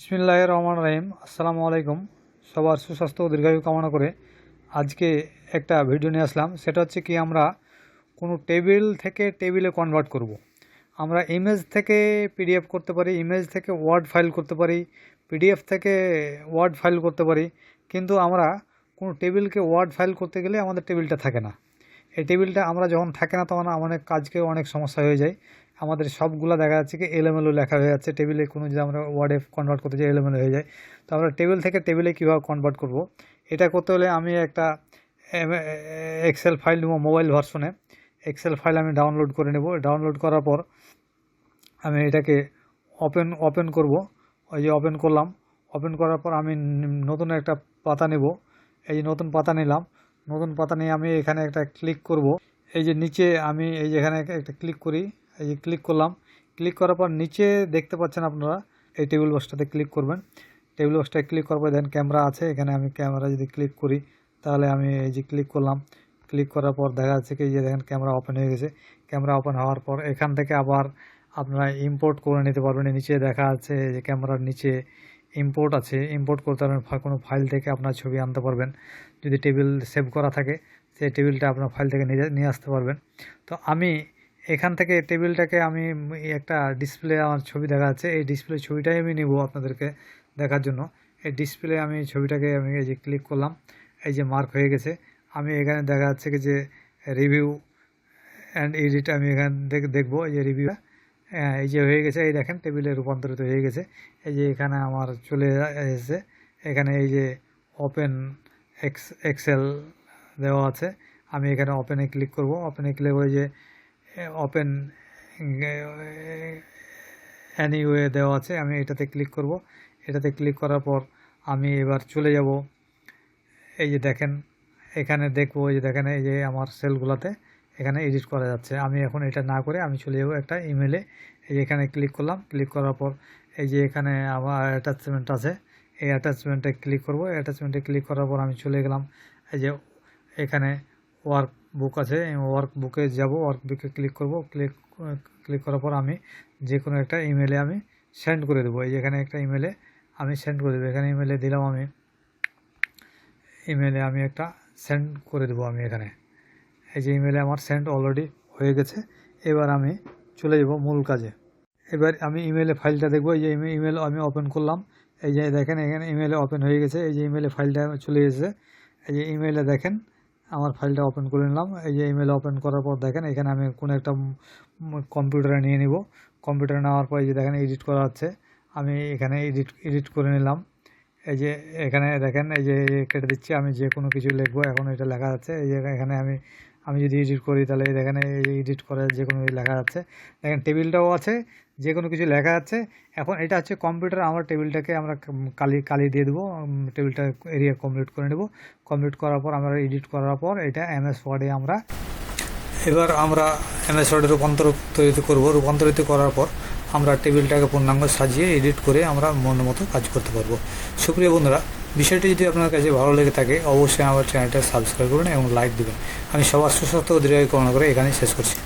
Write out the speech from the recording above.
বিসমিল্লাহ রহমান রহিম। আসসালামু আলাইকুম। সবার সুস্বাস্থ্য ও দীর্ঘায়ু কামনা করে আজকে একটা ভিডিও নিয়ে আসলাম। সেটা হচ্ছে কি, আমরা কোনো টেবিল থেকে টেবিলে কনভার্ট করব। আমরা ইমেজ থেকে পিডিএফ করতে পারি ইমেজ থেকে ওয়ার্ড ফাইল করতে পারি পিডিএফ থেকে ওয়ার্ড ফাইল করতে পারি। কিন্তু আমরা কোনো টেবিলকে ওয়ার্ড ফাইল করতে গেলে আমাদের টেবিলটা থাকে না। এই টেবিলটা আমরা যখন থাকে না তখন আমাদের কাজকে অনেক সমস্যা হয়ে যায়। আমাদের সবগুলো দেখা যাচ্ছে কি এলোমেলো লেখা হয়ে যাচ্ছে। টেবিলে কোনো যদি আমরা ওয়ার্ডে কনভার্ট করতে যাই, এলোমেলো হয়ে যায়। তো আমরা টেবিল থেকে টেবিলে কীভাবে কনভার্ট করব? এটা করতে হলে আমি একটা এক্সেল ফাইল নেব মোবাইল ভার্সনে এক্সেল ফাইল আমি ডাউনলোড করে নেব। ডাউনলোড করার পর আমি এটাকে ওপেন ওপেন করব। ওই যে ওপেন করলাম। ওপেন করার পর আমি নতুন একটা পাতা নেব। এই যে নতুন পাতা নিলাম। নতুন পাতা নিয়ে আমি এখানে একটা ক্লিক করব। এই যে নিচে আমি এই যে এখানে একটা ক্লিক করি এই যে ক্লিক করলাম ক্লিক করার পর নিচে দেখতে পাচ্ছেন আপনারা, এই টেবিল বক্সটাতে ক্লিক করবেন। টেবিল বক্সটায় ক্লিক করার পর দেন ক্যামেরা আছে, এখানে আমি ক্যামেরা যদি ক্লিক করি, তাহলে আমি এই যে ক্লিক করলাম ক্লিক করার পর দেখা যাচ্ছে কি যে দেখেন ক্যামেরা ওপেন হয়ে গেছে। ক্যামেরা ওপেন হওয়ার পর এখান থেকে আবার আপনারা ইম্পোর্ট করে নিতে পারবেন। নিচে দেখা আছে যে ক্যামেরার নিচে ইম্পোর্ট আছে। ইম্পোর্ট করতে পারবেন কোনো ফাইল থেকে আপনার ছবি আনতে পারবেন। যদি টেবিল সেভ করা থাকে, সেই টেবিলটা আপনার ফাইল থেকে নিয়ে আসতে পারবেন। তো আমি এখান থেকে টেবিলটাকে আমি একটা ডিসপ্লে আমার ছবি দেখা যাচ্ছে। এই ডিসপ্লে ছবিটাই আমি নিব আপনাদেরকে দেখার জন্য। এই ডিসপ্লে আমি ছবিটাকে আমি এই যে ক্লিক করলাম, এই যে মার্ক হয়ে গেছে। আমি এখানে দেখা যাচ্ছে যে রিভিউ অ্যান্ড এডিট আমি এখান দেখব, এই যে রিভিউ হ্যাঁ এই যে হয়ে গেছে, এই দেখেন টেবিলে রূপান্তরিত হয়ে গেছে। এই যে এখানে আমার চলে এসেছে। এখানে এই যে ওপেন এক্স এক্সেল দেওয়া আছে। আমি এখানে ওপেনে ক্লিক করব। ওপেনে ক্লিক করে যে ওপেন অ্যানিওয়ে দেওয়া আছে, আমি এটাতে ক্লিক করব। এটাতে ক্লিক করার পর আমি এবার চলে যাব। এই যে দেখেন, এখানে দেখব, এই যে দেখেন, এই যে আমার সেলগুলোতে এখানে এডিট করা যাচ্ছে। আমি এখন এটা না করে আমি চলে যাব একটা ইমেলে এই যে এখানে ক্লিক করলাম ক্লিক করার পর এই যে এখানে আমার অ্যাটাচমেন্ট আছে, এই অ্যাটাচমেন্টে ক্লিক করব। অ্যাটাচমেন্টে ক্লিক করার পর আমি চলে গেলাম, এই যে এখানে ওয়ার্ক বুক আছে ওয়ার্ক বুকে যাব ওয়ার্ক বুকে ক্লিক করব ক্লিক ক্লিক করার পর আমি যে কোনো একটা ইমেলে আমি সেন্ড করে দেবো। এই এখানে একটা ইমেলে আমি সেন্ড করে দেবো। এখানে ইমেলে দিলাম আমি ইমেলে আমি একটা সেন্ড করে দেবো আমি এখানে। এই যে ইমেলে আমার সেন্ড অলরেডি হয়ে গেছে, এবার আমি চলে যাব মূল কাজে। এবার আমি ইমেলে ফাইলটা দেখব। এই যে ইমেল আমি ওপেন করলাম, এই যে দেখেন এখানে ইমেলে ওপেন হয়ে গেছে। এই যে ইমেলে ফাইলটা চলে এসেছে। এই যে ইমেলে দেখেন আমার ফাইলটা ওপেন করে নিলাম। এই যে ইমেল ওপেন করার পর দেখেন, এখানে আমি কোনো একটা কম্পিউটারে নিয়ে নিব। কম্পিউটারে নেওয়ার পর এই যে দেখেন এডিট করা হচ্ছে আমি এখানে এডিট এডিট করে নিলাম। এই যে এখানে দেখেন, এই যে কেটে দিচ্ছি। আমি যে কোনো কিছু লিখব, এখন এটা লেখা যাচ্ছে এই যে এখানে আমি আমি যদি এডিট করি, তাহলে এই দেখেন, এই এডিট করে যে কোনো লেখা যাচ্ছে দেখেন টেবিলটাও আছে। যে কোনো কিছু লেখা আছে, এখন এটা হচ্ছে কম্পিউটার আমার টেবিলটাকে আমরা কালি কালি দিয়ে দেবো টেবিলটা এরিয়া কমপ্লিট করে নেব। কমপ্লিট করার পর আমরা এডিট করার পর এটা এমএস ওয়ার্ডে আমরা এবার আমরা এমএস ওয়ার্ডে রূপান্তরিত করব। রূপান্তরিত করার পর আমরা টেবিলটাকে পূর্ণাঙ্গ সাজিয়ে এডিট করে আমরা মন মতো কাজ করতে পারব। সুপ্রিয় বন্ধুরা, বিষয়টি যদি আপনার কাছে ভালো লেগে থাকে, অবশ্যই আমার চ্যানেলটা সাবস্ক্রাইব করুন এবং লাইক দেবেন। আমি সবার সুস্বাস্থ্য দীর্ঘায়ু কামনা করে এখানেই শেষ করছি।